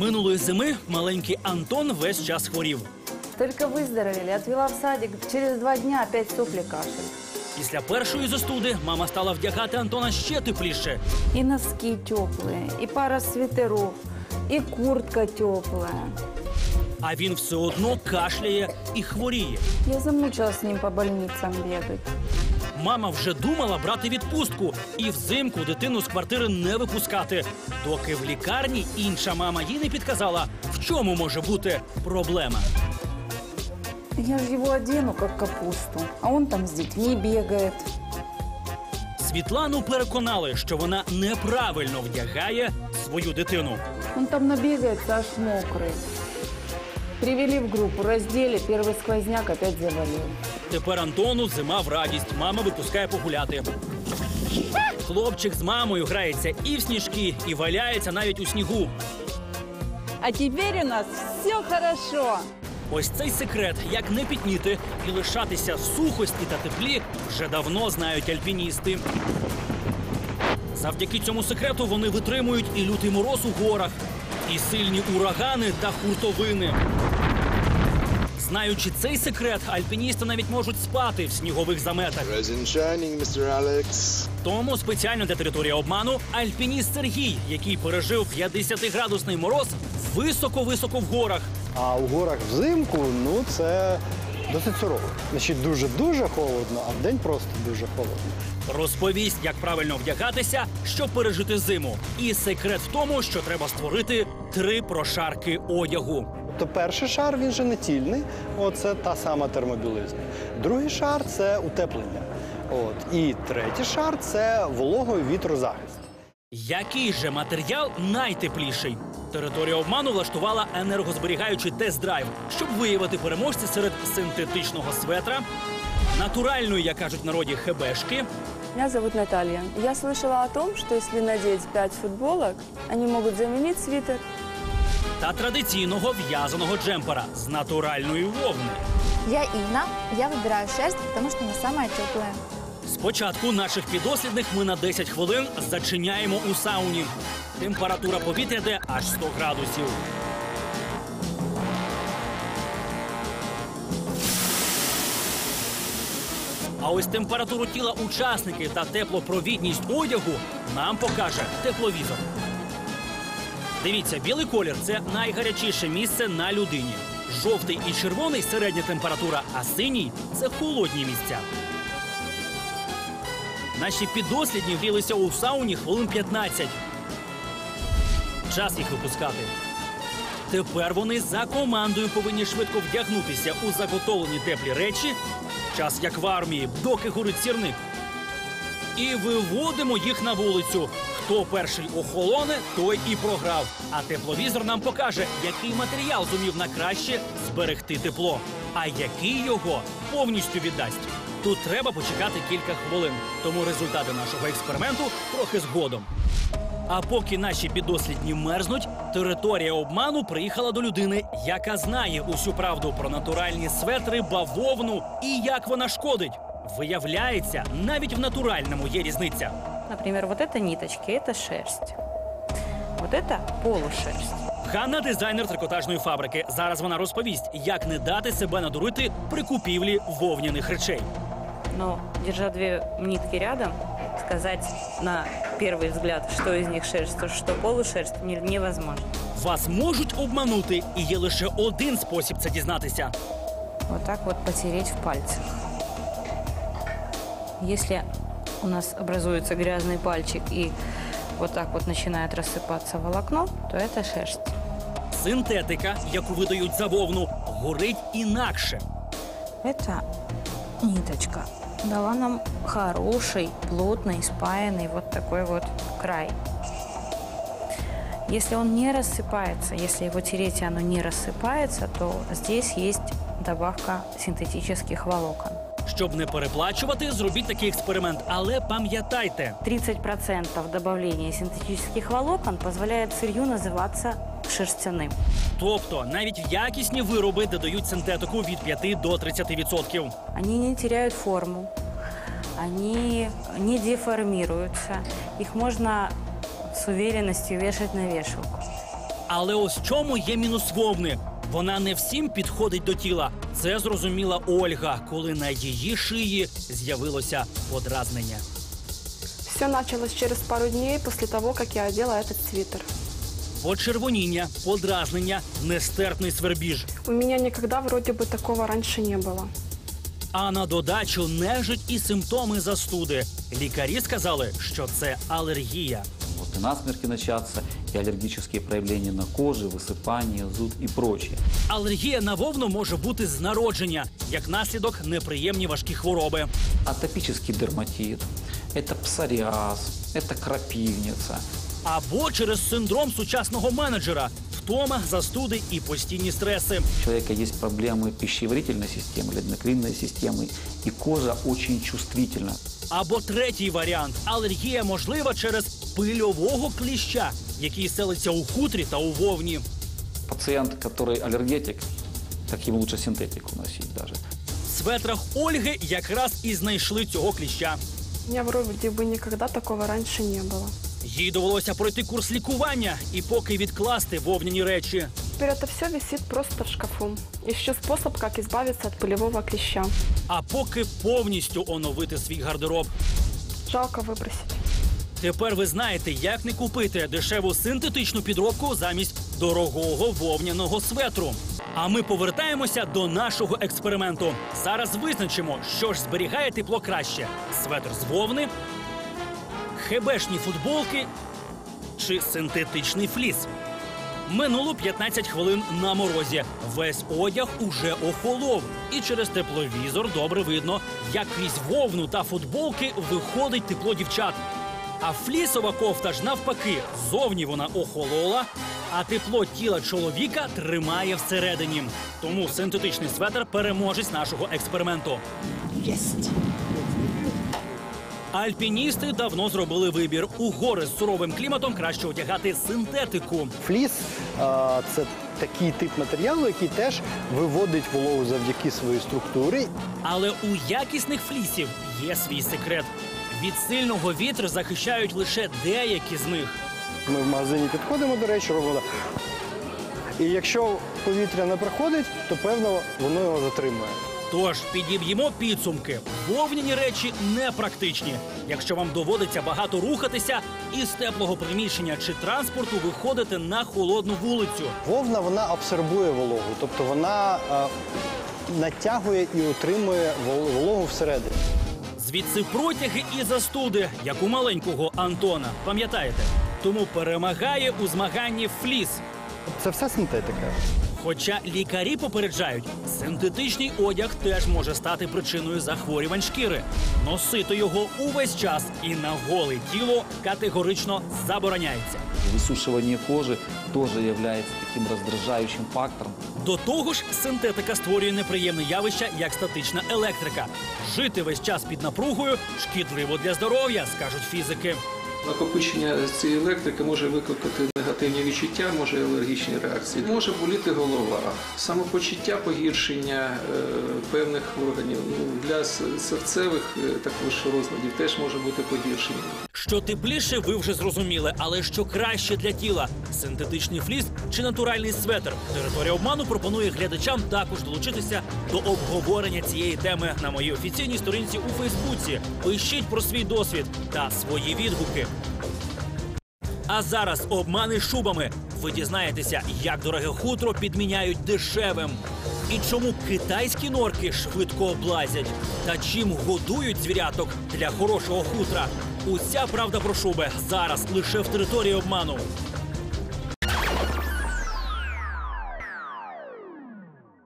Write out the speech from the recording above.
Минулої зими маленький Антон весь час хворів. Только выздоровели. Отвела в садик. Через два дня опять сопли кашель. Після першої застуди мама стала вдягати Антона ще тепліше. И носки теплые, и пара свитеров, и куртка теплая. А він все одно кашляє і хворіє. Я замучилась с ним по больницам бегать. Мама вже думала брати відпустку і взимку дитину з квартири не випускати, доки в лікарні інша мама їй не підказала, в чому може бути проблема. Я же его одену, как капусту. А он там с детьми бегает. Світлану переконали, що вона неправильно вдягає свою дитину. Он там набегается, аж мокрый. Привели в группу, раздели, первый сквозняк опять завалил. Тепер Антону зима в радість. Мама випускає погуляти. Хлопчик з мамою грається і в сніжки, і валяється навіть у снігу. А теперь у нас все хорошо. Ось цей секрет, як не пітніти і лишатися сухості та теплі, вже давно знають альпіністи. Завдяки цьому секрету вони витримують і лютий мороз у горах, і сильні урагани та хуртовини. Знаючи цей секрет, альпіністи навіть можуть спати в снігових заметах. Shining, Mr. Alex. Тому спеціально для території обману альпініст Сергій, який пережив 50-градусний мороз високо-високо в горах. А у горах взимку ну це досить сурово. Значить, дуже-дуже холодно, а вдень просто дуже холодно. Розповість, як правильно вдягатися, щоб пережити зиму. І секрет в тому, що треба створити три прошарки одягу. То перший шар він же не тільний, оце та сама термобілизна. Другий шар це утеплення. От. І третій шар це вологою вітрозахист. Який же матеріал найтепліший? Територія обману влаштувала енергозберігаючий тест-драйв, щоб виявити переможця серед синтетичного светра, натуральної, як кажуть в народі, хебешки, Меня зовут Наталья. Я слышала о том, что если надеть пять футболок, они могут заменить свитер. Та традиційного в'язаного джемпера з натуральної вовни. Я Инна. Я выбираю шерсть, потому что она самая теплая. Спочатку наших підослідних ми на 10 хвилин зачиняємо у сауні. Температура повітря де аж 100 градусів. А ось температуру тіла учасників та теплопровідність одягу нам покаже тепловізор. Дивіться, білий колір це найгарячіше місце на людині. Жовтий і червоний середня температура, а синій це холодні місця. Наші підослідні грілися у сауні хвилин 15. Час їх випускати. Тепер вони за командою повинні швидко вдягнутися у заготовлені теплі речі, час як в армії, доки горить сірник. І виводимо їх на вулицю. Хто перший охолоне, той і програв. А тепловізор нам покаже, який матеріал зумів на краще зберегти тепло, а який його повністю віддасть. Тут треба почекати кілька хвилин, тому результати нашого експерименту трохи згодом. А поки наші підослідні мерзнуть, територія обману приїхала до людини, яка знає усю правду про натуральні светри, бавовну і як вона шкодить. Виявляється, навіть в натуральному є різниця. Например, вот это ниточки, это шерсть. Вот это полушерсть. Ганна дизайнер трикотажної фабрики. Зараз вона розповість, як не дати себе надурити при купівлі вовняних речей. Но, держа две нитки рядом, сказать на первый взгляд, что из них шерсть, а что полушерсть, не- невозможно. Вас можуть обманути, і є лише один спосіб це дізнатися. Вот так вот потереть в пальцах. Если у нас образуется грязный пальчик и вот так вот начинает рассыпаться волокно, то это шерсть. Синтетика, яку видають за вовну, горить інакше. Эта ниточка дала нам хороший, плотный, спаянный вот такой вот край. Если он не рассыпается, если его тереть и оно не рассыпается, то здесь есть добавка синтетических волокон. Щоб не переплачувати, зробіть такий експеримент, але пам'ятайте, 30% добавления синтетических волокон позволяет сырью называться шерстяным. тобто навіть якісні вироби додають синтетику від 5 до 30%. Они не теряют форму, они не деформируются, их можно с уверенностью вешать на вешалку. Але ось в чому є мінус вовни. Вона не всім підходить до тіла. Це зрозуміла Ольга, коли на її шиї з'явилося подразнення. Все началось через пару дней после того, как я одела этот свитер. Почервоніння, подразнення, нестерпний свербіж. У меня никогда вроде бы такого раньше не было. А на додачу нежить і симптоми застуди. Лікарі сказали, що це алергія. Вот и насмерки начаться, и аллергические проявления на коже, высыпание, зуд и прочее. Алергія на вовну може бути з народження, як наслідок неприємні важкі хвороби. Атопический дерматит, это псориаз, это крапивница, Або через синдром сучасного менеджера, втома, застуди і постійні стреси. у человека есть проблемы пищеварительной системы или эндокринной системы, и кожа очень чувствительна. Або третій варіант алергія можлива через пильового кліща, який селиться у хутрі та у вовні. Пациент, который аллергетик, так ему лучше синтетику носить даже. В светрах Ольги якраз і знайшли цього кліща. У меня вроде бы никогда такого раньше не было. Їй довелося пройти курс лікування і поки відкласти вовняні речі. Теперь это все висит просто в шкафу. Ищу способ, как избавиться от пылевого клеща. А поки повністю оновити свій гардероб. Жалко выбросить. Тепер ви знаєте, як не купити дешеву синтетичну підробку замість дорогого вовняного светру. А ми повертаємося до нашого експерименту. Зараз визначимо, що ж зберігає тепло краще: светр з вовни, хебешні футболки чи синтетичний фліс. Минуло 15 хвилин на морозі. Весь одяг уже охолов, і через тепловізор добре видно, як крізь вовну та футболки виходить тепло дівчат. А флісова кофта ж навпаки, зовні вона охолола, а тепло тіла чоловіка тримає всередині. Тому синтетичний светр переможець нашого експерименту. Альпіністи давно зробили вибір. У гори з суровим кліматом краще одягати синтетику. Фліс а, це такий тип матеріалу, який теж виводить вологу завдяки своїй структурі. Але у якісних флісів є свій секрет. Від сильного вітру захищають лише деякі з них. Ми в магазині підходимо до речі, робимо. І якщо повітря не проходить, то певно воно його затримує. Тож підіб'ємо підсумки. Вовняні речі непрактичні. Якщо вам доводиться багато рухатися, із теплого приміщення чи транспорту виходите на холодну вулицю. Вовна вона абсорбує вологу, тобто вона а, натягує і утримує вологу всередині. Звідси протяги і застуди, як у маленького Антона. Пам'ятаєте? Тому перемагає у змаганні фліс. Це все синтетика. Хоча лікарі попереджають, синтетичний одяг теж може стати причиною захворювань шкіри. Носити його увесь час і на голе тіло категорично забороняється. Высушивание кожи тоже является таким раздражающим фактором. До того ж, синтетика створює неприємне явище, як статична електрика. Жити весь час під напругою шкідливо для здоров'я, скажуть фізики. Накопичення цієї електрики може викликати негативні відчуття, може алергічні реакції. Може боліти голова, самопочуття погіршення е, певних органів. Ну, для серцевих е, також розладів теж може бути погіршення. Що тепліше, ви вже зрозуміли, але що краще для тіла синтетичний фліс чи натуральний светр. Територія обману пропонує глядачам також долучитися до обговорення цієї теми на моїй офіційній сторінці у Фейсбуці. Пишіть про свій досвід та свої відгуки. А зараз обмани шубами. Ви дізнаєтеся, як дороге хутро підміняють дешевим. І чому китайські норки швидко облазять? Та чим годують звіряток для хорошого хутра? Уся правда про шуби зараз лише в території обману.